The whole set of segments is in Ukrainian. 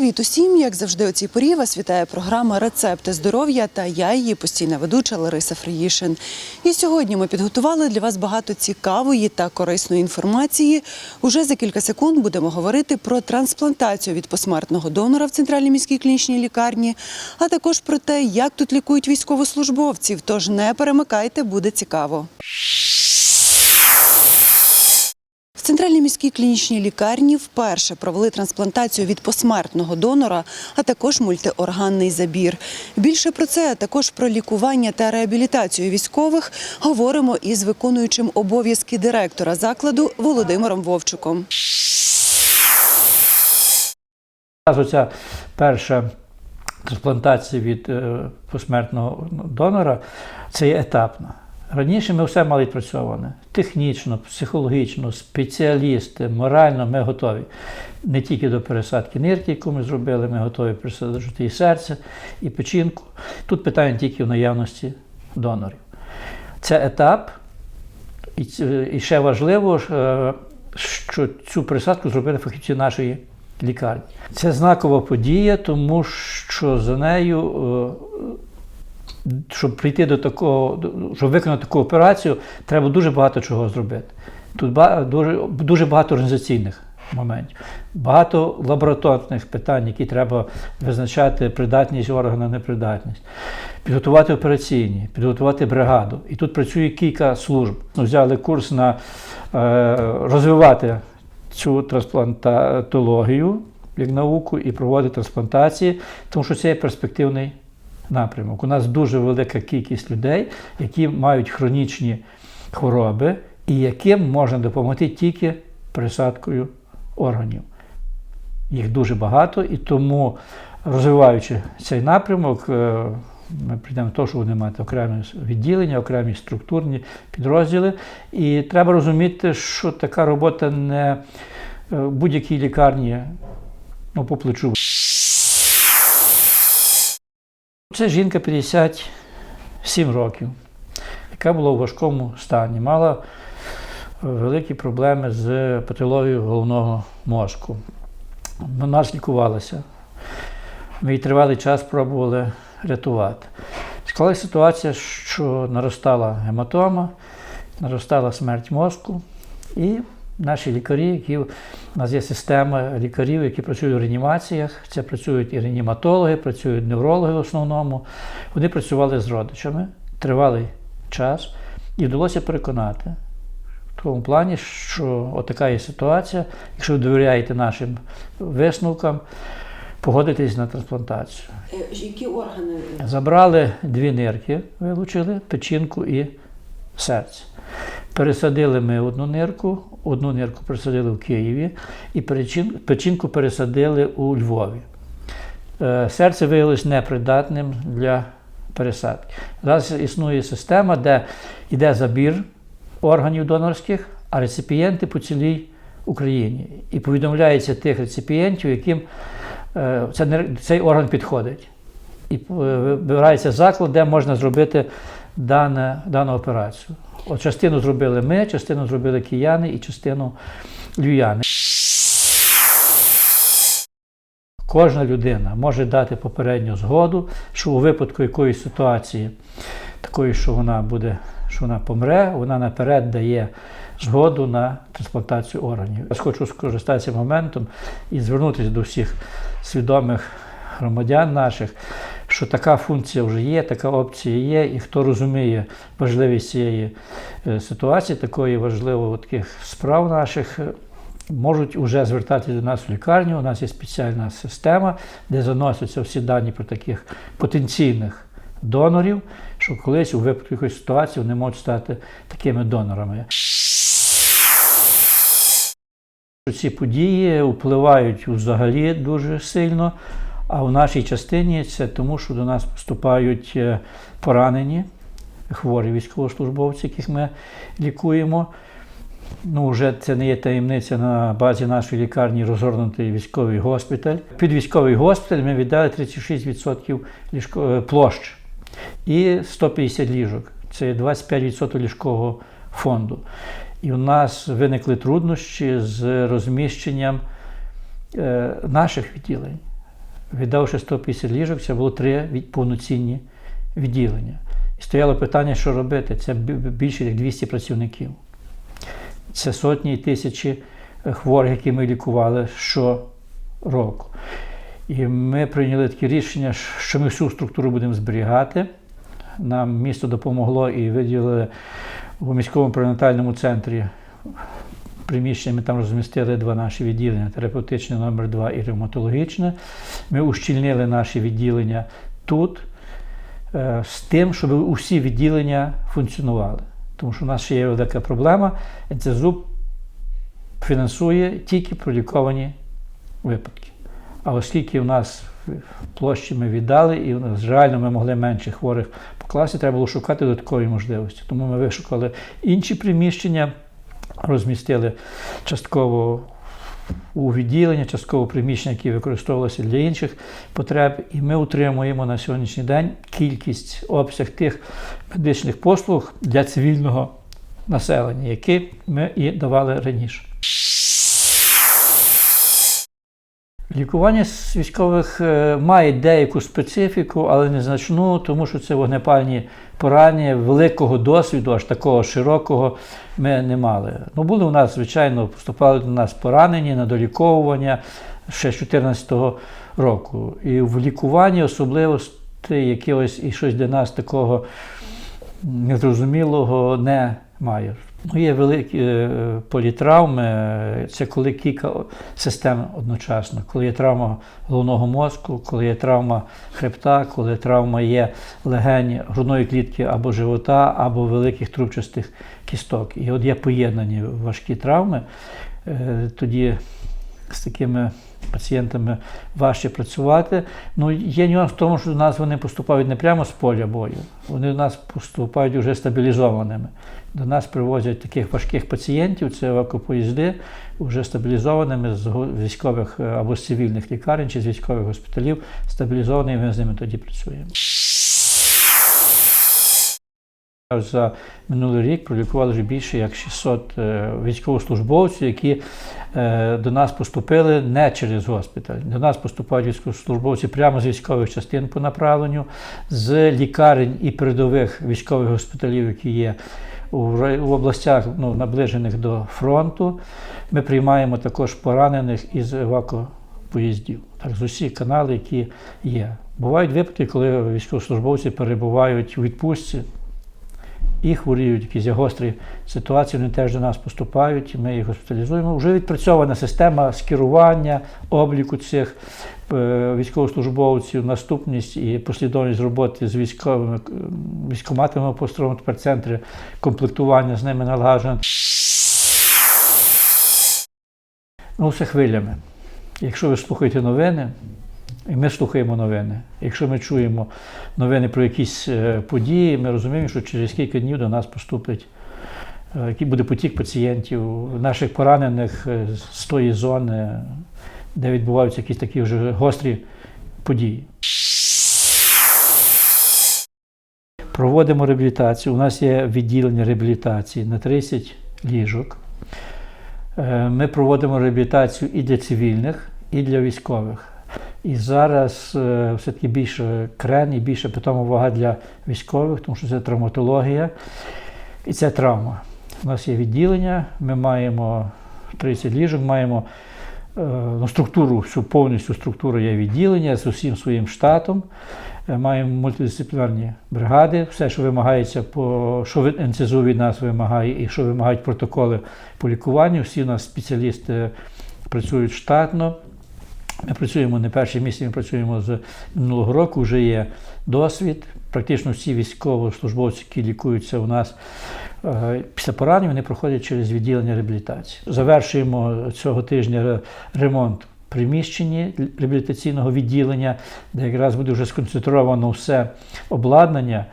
Привіт усім! Як завжди, у цій порі вас вітає програма Рецепти здоров'я та я її постійна ведуча Лариса Фриїшин. І сьогодні ми підготували для вас багато цікавої та корисної інформації. Уже за кілька секунд будемо говорити про трансплантацію від посмертного донора в центральній міській клінічній лікарні, а також про те, як тут лікують військовослужбовців. Тож не перемикайте, буде цікаво. Центральній міській клінічній лікарні вперше провели трансплантацію від посмертного донора, а також мультиорганний забір. Більше про це, а також про лікування та реабілітацію військових говоримо із виконуючим обов'язки директора закладу Володимиром Вовчуком. Разу ця перша трансплантація від е, посмертного донора це є етапна. Раніше ми все мали відпрацьоване. Технічно, психологічно, спеціалісти, морально ми готові. Не тільки до пересадки нирки, яку ми зробили, ми готові пересадити і серце, і печінку. Тут питання тільки в наявності донорів. Це етап, і, ще важливо, е, що цю пересадку зробили фахівці нашої лікарні. Це знакова подія, тому що за нею, е, щоб прийти до такого, щоб виконати таку операцію, треба дуже багато чого зробити. Тут дуже, дуже багато організаційних моментів, багато лабораторних питань, які треба визначати придатність органа, непридатність, підготувати операційні, підготувати бригаду. І тут працює кілька служб. Ну, Взяли курс на е, розвивати цю трансплантологію як науку і проводити трансплантації, тому що це є перспективний напрямок. У нас дуже велика кількість людей, які мають хронічні хвороби, і яким можна допомогти тільки пересадкою органів. Їх дуже багато, і тому, розвиваючи цей напрямок, е, ми прийдемо до того, що вони мають окремі відділення, окремі структурні підрозділи. І треба розуміти, що така робота не е, в будь-якій лікарні ну, по плечу. Це жінка 57 років, яка була у важкому стані, мала великі проблеми з патологією головного мозку. Вона ж лікувалася. Ми її тривалий час пробували рятувати. Склалася ситуація, що наростала гематома, наростала смерть мозку, і наші лікарі, які у нас є система лікарів, які працюють в реанімаціях, це працюють і реаніматологи, працюють неврологи в основному. Вони працювали з родичами тривалий час, і вдалося переконати в тому плані, що отака є ситуація. Якщо ви довіряєте нашим висновкам, погодитесь на трансплантацію. Які органи? Забрали дві нирки, вилучили, печінку і серце. Пересадили ми одну нирку, одну нирку пересадили в Києві, і печінку пересадили у Львові. Е, Серце виявилось непридатним для пересадки. Зараз існує система, де йде забір органів донорських, а реципієнти по цілій Україні. І повідомляється тих реципієнтів, яким е, цей орган підходить. І е, вибирається заклад, де можна зробити дане, дану операцію. От частину зробили ми, частину зробили кияни і частину львів'яни. Кожна людина може дати попередню згоду, що у випадку якоїсь ситуації, такої, що вона буде, що вона помре, вона наперед дає згоду на трансплантацію органів. Я хочу скористатися моментом і звернутися до всіх свідомих громадян наших, що така функція вже є, така опція є, і хто розуміє важливість цієї е, ситуації, такої важливої таких справ наших. е, Можуть вже звертатися до нас в лікарню. У нас є спеціальна система, де заносяться всі дані про таких потенційних донорів, що колись у випадку якоїсь ситуації вони можуть стати такими донорами. Ці події впливають взагалі дуже сильно. А в нашій частині це тому, що до нас поступають е, поранені, хворі військовослужбовці, яких ми лікуємо. Ну, вже це не є таємниця на базі нашої лікарні розгорнутий військовий госпіталь. Під військовий госпіталь ми віддали 36% ліжко, е, площ і 150 ліжок. Це 25% ліжкового фонду. І у нас виникли труднощі з розміщенням е, наших відділень. Віддавши 150 ліжок, це було три повноцінні відділення. І стояло питання, що робити. Це бі- бі- більше як 200 працівників. Це сотні і тисячі е, хворих, які ми лікували щороку. І ми прийняли таке рішення, що ми всю структуру будемо зберігати. Нам місто допомогло і виділили у міському перинатальному центрі приміщення. Ми там розмістили два наші відділення: терапевтичне номер 2 і ревматологічне. Ми ущільнили наші відділення тут е, з тим, щоб усі відділення функціонували. Тому що в нас ще є велика проблема. НЦЗУ фінансує тільки проліковані випадки. А оскільки в нас площі ми віддали, і нас реально ми могли менше хворих покласти, треба було шукати додаткові можливості. Тому ми вишукали інші приміщення, розмістили частково у відділення, частково приміщення, які використовувалися для інших потреб. І ми утримуємо на сьогоднішній день кількість обсяг тих медичних послуг для цивільного населення, які ми і давали раніше. Лікування військових е, має деяку специфіку, але незначну, тому що це вогнепальні поранення, великого досвіду, аж такого широкого ми не мали. Ну, були у нас, звичайно, поступали до нас поранені на доліковування ще з 2014 року. І в лікуванні особливостей якогось і щось для нас такого незрозумілого немає. Ну, є великі е, політравми, це коли кілька систем одночасно. Коли є травма головного мозку, коли є травма хребта, коли травма є легень грудної клітки або живота, або великих трубчастих кісток. І от є поєднані важкі травми, е, тоді з такими пацієнтами важче працювати. Ну, є нюанс в тому, що до нас вони поступають не прямо з поля бою, вони до нас поступають вже стабілізованими. До нас привозять таких важких пацієнтів, це евакопоїзди, вже стабілізованими з військових е, або з цивільних лікарень чи з військових госпіталів, стабілізовані, ми з ними тоді працюємо. За минулий рік пролікували вже більше як 600 е, військовослужбовців, які до нас поступили не через госпіталь. До нас поступають військовослужбовці прямо з військових частин по направленню, з лікарень і передових військових госпіталів, які є в областях ну, наближених до фронту. Ми приймаємо також поранених із евакопоїздів. Так, з усіх каналів, які є. Бувають випадки, коли військовослужбовці перебувають у відпустці і хворіють, якісь гострі ситуації, вони теж до нас поступають, ми їх госпіталізуємо. Вже відпрацьована система скерування, обліку цих е, військовослужбовців, наступність і послідовність роботи з військовими е, військоматами апостолом, тепер центри комплектування з ними налагоджено. Ну, все хвилями. Якщо ви слухаєте новини, і ми слухаємо новини. Якщо ми чуємо новини про якісь е, події, ми розуміємо, що через кілька днів до нас поступить, е, який буде потік пацієнтів, наших поранених е, з тої зони, де відбуваються якісь такі вже гострі події. Проводимо реабілітацію. У нас є відділення реабілітації на 30 ліжок. Ми проводимо реабілітацію і для цивільних, і для військових. І зараз е, все-таки більше крен і більше питома увага для військових, тому що це травматологія і це травма. У нас є відділення, ми маємо 30 ліжок, маємо е, ну, структуру, всю повністю структуру є відділення з усім своїм штатом. Е, Маємо мультидисциплінарні бригади, все, що вимагається, по, що від- НЦЗУ від нас вимагає і що вимагають протоколи по лікуванню. Всі у нас спеціалісти працюють штатно. Ми працюємо не перші місяці, ми працюємо з минулого року, вже є досвід. Практично всі військовослужбовці, які лікуються у нас е, після поранень, вони проходять через відділення реабілітації. Завершуємо цього тижня ре- ремонт приміщенні реабілітаційного відділення, де якраз буде вже сконцентровано все обладнання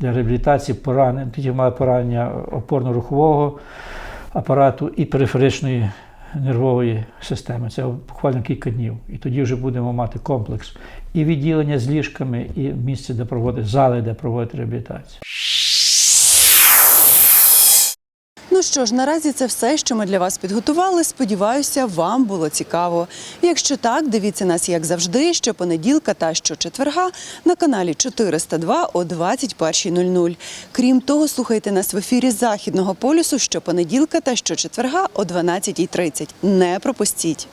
для реабілітації поранень, тоді має поранення опорно-рухового апарату і периферичної нервової системи. Це буквально кілька днів. І тоді вже будемо мати комплекс і відділення з ліжками, і місце, де проводити зали, де проводити реабілітацію. Що ж, наразі це все, що ми для вас підготували. Сподіваюся, вам було цікаво. Якщо так, дивіться нас як завжди, щопонеділка та щочетверга на каналі 402 о 21.00. Крім того, слухайте нас в ефірі Західного полюсу щопонеділка та щочетверга о 12.30. Не пропустіть.